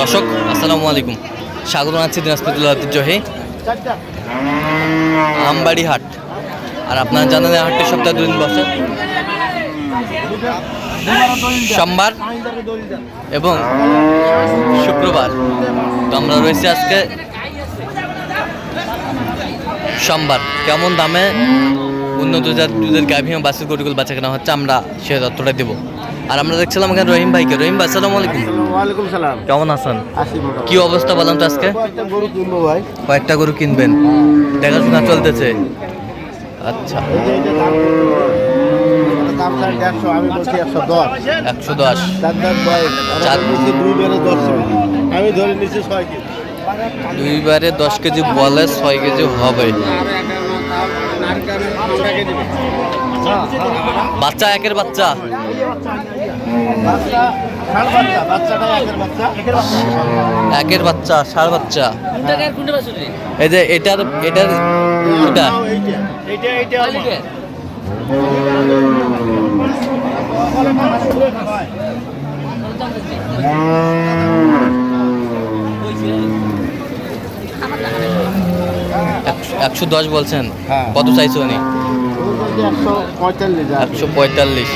দর্শক, আসসালামু আলাইকুম। স্বাগত জানাচ্ছি জেলার ঐতিহ্যহী আমবাড়ি হাট আর আপনারা জানেন হাটটি সপ্তাহে দুদিন বসে। সোমবার এবং শুক্রবার। তো আমরা রয়েছি আজকে সোমবার। কেমন দামে উন্নত জাত দুধের গাভী এবং বাসের গরুগুলো বাচ্চা কেনা হচ্ছে, আমরা সে তথ্যটা দেবো। আর আমরা দেখছিলাম এখানে রহিম ভাইকে। রহিম ভাই আসসালামু আলাইকুম। ওয়ালাইকুম সালাম। কেমন আছেন? কি অবস্থা বললাম তো আজকে? গরু কিনবো ভাই। কয়েকটা গরু কিনবেন। দেখাশোনা চলতেছে। আচ্ছা। একশো দশ। আমি ধরে নিচ্ছি ছয় কেজি। দুইবারে দশ কেজি বলে ছয় কেজি হবে। বাচ্চা একের বাচ্চা। একের বাচ্চা একের বাচ্চা। এই যে এটার এটার একশো- দশ বলছেন। কত চাইছো উনি? একশো পঁয়তাল্লিশ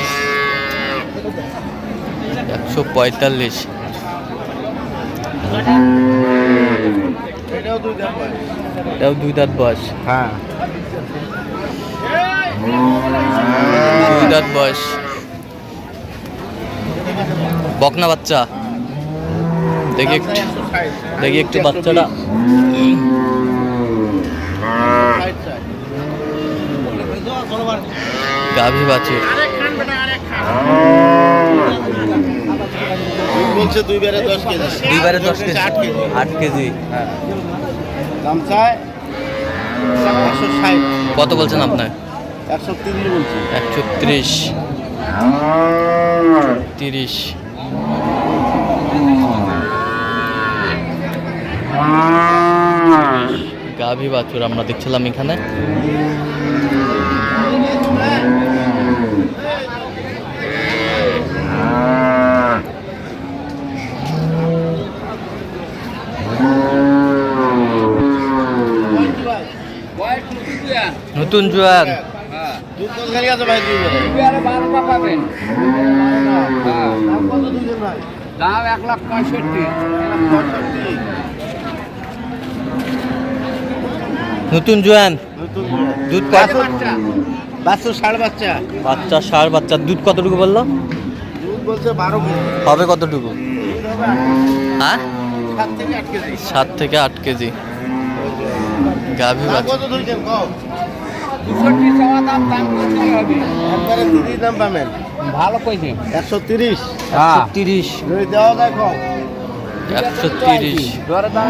একশো পঁয়তাল্লিশ। এটাও দুই বয়স। এটাও দুই দাঁত বয়স। হ্যাঁ। দুই দাঁত বয়স। বকনা বাচ্চা। দেখি একটু দেখি একটু বাচ্চাটা। গাভী বাছুর। বলছে দশ কেজি। দুইবারে দশ কেজি আট কেজি। আট কেজি। দাম চায় একশো ষাট। কত বলছেন আপনার? একশো তিরিশ বলছি। একশো ত্রিশ। তিরিশ। গাভী বাছুর আমরা দেখছিলাম এখানে। নতুন জোয়ান দাম এক লাখ পঁয়ষট্টি। পঁয়ষট্টি নতুন জোয়ান। নতুন দুধ কত বাচ্চা বাচ্চা ষাট বাচ্চা? বাচ্চা ষাড় বাচ্চা। দুধ কতটুকু বলল? দুধ বলছে বারো হবে কতটুকু? আট- হ্যাঁ? সাত থেকে আট কেজি। সাত থেকে আট কেজি। গাভী পাবেন। ভালো কইছে। একশো তিরিশ। একশো তিরিশ। দেওয়া যায় কম একশো তিরিশ। দাম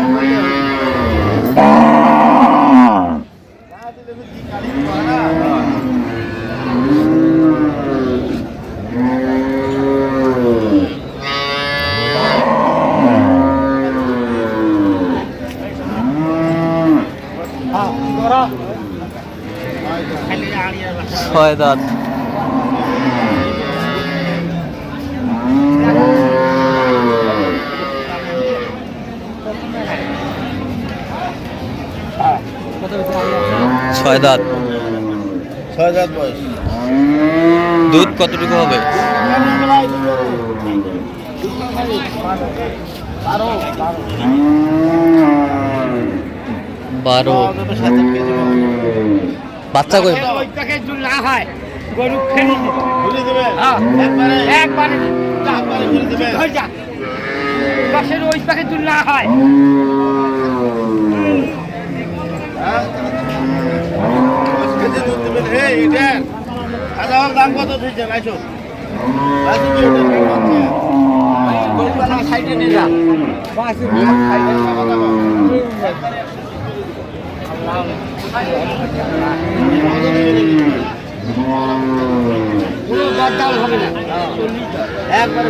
ছয় দাঁত। ছয় দাঁত। ছয় হাজার বয়স। দুধ কতটুকু হবে? বারো। বাচ্চা কই ওই প্যাকেজ যদি না হয় গরু ফেলে দিতে ঘুরিয়ে দেবেন হ্যাঁ। একবারে একবারে একবারে ঘুরিয়ে দেবেন ধরে যা দশের ওই প্যাকেজ যদি না হয় হ্যাঁ? দাম কত দিচ্ছেন আসো আসো কি ওটার দাম হচ্ছে? গরুটা সাইডে নিয়ে যা সাইডে কত হবে না। একবারে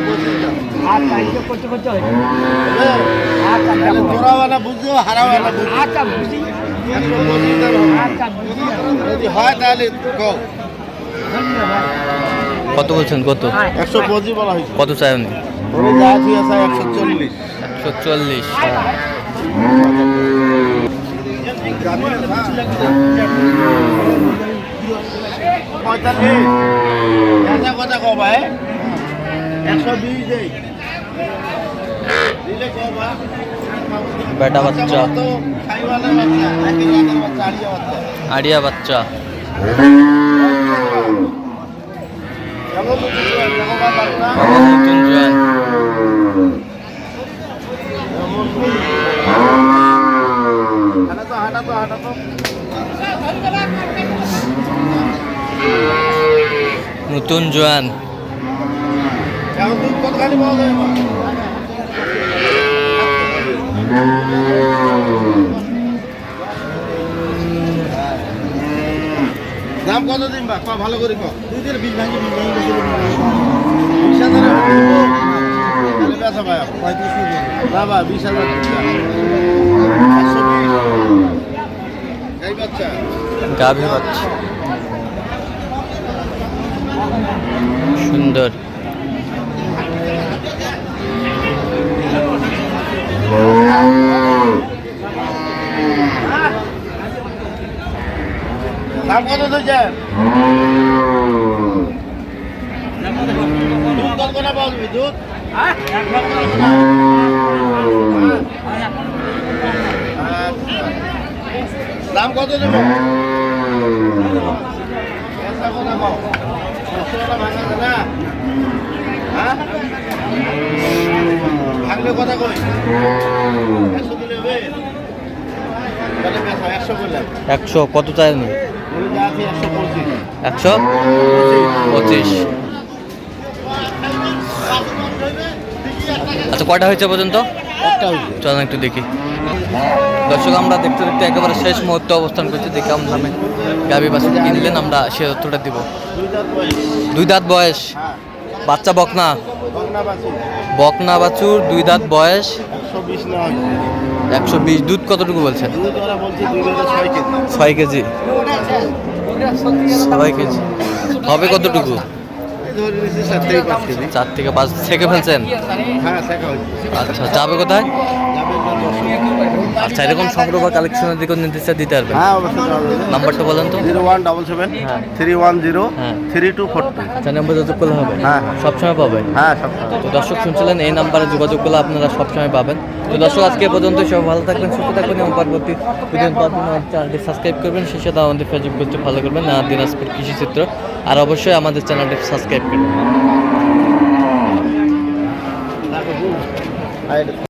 আর করতে করতে হ্যাঁ? আচ্ছা আচ্ছা বুঝি। আচ্ছা যদি হয় তাহলে বলছেন? কত? একশো পঁচিশ বলা হয়েছে। কত চাই উনি একশো চল্লিশ। একশো একশো চল্লিশ পঁয়তাল্লিশ কথা কও ভাই একশো দেই কও বেটা বাচ্চা। আড়িয়া বাচ্চা। নতুন জোয়ান। নতুন জোয়ান। দাম কত দিন বা? ভালো করে ক দুই দিন বিশ ভাঙি বিশ ভাঙি। বিশ হাজার পঁয়ত্রিশ না বা বিশ হাজার একশো বিশ এই বাচ্চা গাভী বাচ্চা। সুন্দর। দুধ কত হ্যাঁ? কথা কই? একশো কত চাই একশো? পঁচিশ। আচ্ছা কয়টা হয়েছে পর্যন্ত? একটা হয়েছে চল একটু দেখি। দর্শক, আমরা দেখতে দেখতে একেবারে শেষ মুহূর্তে অবস্থান করছি, দেখে আমরা নামে গাভী বাছুর কিনলেন আমরা সে তথ্যটা দিব। দুই দাঁত বয়স, বাচ্চা বকনা। বকনা বাছুর, দুই দাঁত বয়স। একশো বিশ, দুধ কতটুকু বলছে ছয় কেজি। ছয় কেজি। হবে কতটুকু? ধরে নিয়েছি চার থেকে পাঁচ কেজি। চার থেকে পাঁচ থেকে ফেলছেন? হ্যাঁ আচ্ছা যাবে কোথায়? আচ্ছা এরকম সংগ্রহ বা কালেকশনের দিকে নির্দেশ দিতে পারবেন? হ্যাঁ অবশ্যই নাম্বারটা বলেন তো। জিরো ওয়ান ডাবল সেভেন হ্যাঁ। থ্রি ওয়ান জিরো হ্যাঁ। Three two four two. আচ্ছা নাম্বার যোগাযোগ করলে হবে? হ্যাঁ। সবসময় পাবে হ্যাঁ সবসময়। তো দর্শক শুনছিলেন এই নাম্বারে যোগাযোগ করলে আপনারা সবসময় পাবেন। তো দর্শক আজকে পর্যন্ত সব ভালো থাকবেন সুস্থ থাকবেন এবং পরবর্তী চ্যানেলটি সাবস্ক্রাইব করবেন। সেই সাথে আমাদের ফেসবুক পেজটি ফলো করবেন না দিনাজপুর কৃষি চিত্র। আর অবশ্যই আমাদের চ্যানেলটি সাবস্ক্রাইব করবেন।